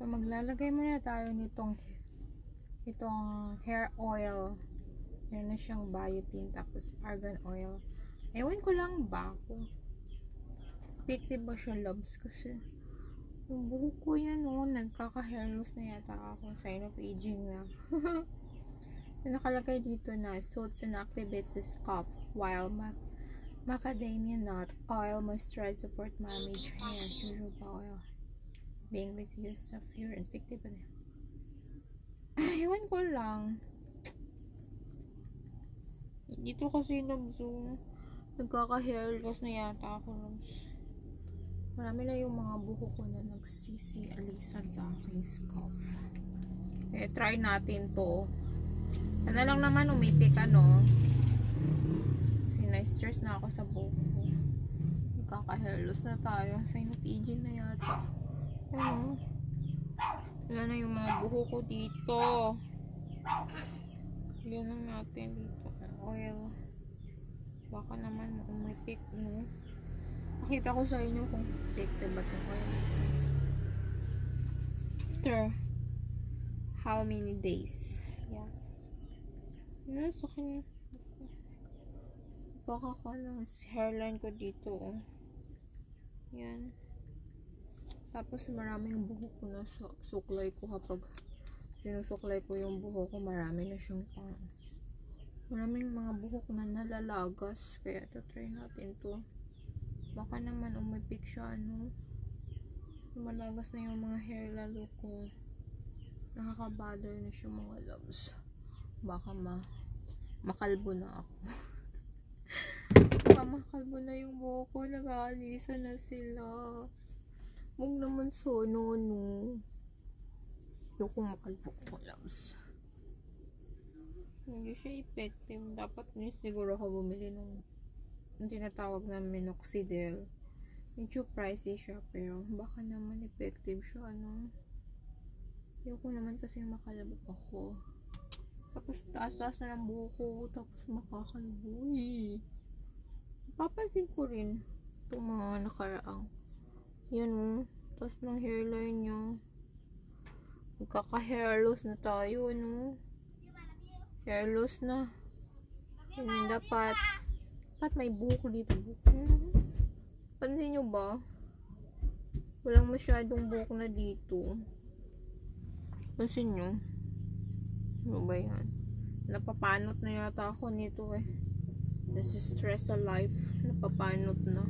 So, maglalagay muna tayo nitong itong hair oil. Meron na siyang biotin tapos argan oil. Ewan ko lang ba kung effective ba siya loves kasi yung buhok ko yan oh, nagkaka-hair loss na yata ako. Sign of aging na. so, nakalagay dito na soothes and activates the scalp while ma macadamia nut oil moisturize support damaged hair. Jojoba oil being reduced of your effective ba na? Ewan ko lang. Dito kasi nag-zoom. Nagkaka-hair loss na yata ako. Loves. Marami na yung mga buho ko na nagsisi-alisan sa aking scalp. Eh, try natin to. Ano lang naman umipik ano. Kasi na-stress na ako sa buho ko. Nagkaka-hair loss na tayo. Sign of na yata. Ano? Wala na yung mga buho ko dito. Lang natin dito. Oil. Baka naman umipik, no? Pakita ko sa inyo kung effective ba itong oil. After how many days? Yeah. Ano sa akin? Baka ko ng hairline ko dito, oh. Yan. Tapos maraming buhok ko na su- suklay ko kapag sinusuklay ko yung buhok ko, marami na siyang pang maraming mga buhok na nalalagas. Kaya try natin to. Baka naman umipik siya ano. Malagas na yung mga hair lalo ko. Nakaka-bother na siya mga loves. Baka ma makalbo na ako. Baka makalbo na yung buhok ko. Nag-aalisa na sila. Huwag naman sono, no. Yung kung makalbo ko, loves. Hindi siya effective. Dapat ni siguro ako bumili ng yung tinatawag na minoxidil. Medyo pricey siya, pero baka naman effective siya, ano. Ayoko naman kasi makalabok ako. Tapos taas-taas na ng buhok ko, tapos makakalbo eh. Papansin ko rin itong mga nakaraang. Yan oh. Tapos ng hairline nyo. Magkaka-hair loss na tayo, no? Hair loss na. Yun yung dapat. Dapat may buhok dito. Buhok. Pansin nyo ba? Walang masyadong buhok na dito. Pansin nyo? Ano ba yan? Napapanot na yata ako nito eh. This is stress sa life. Napapanot na.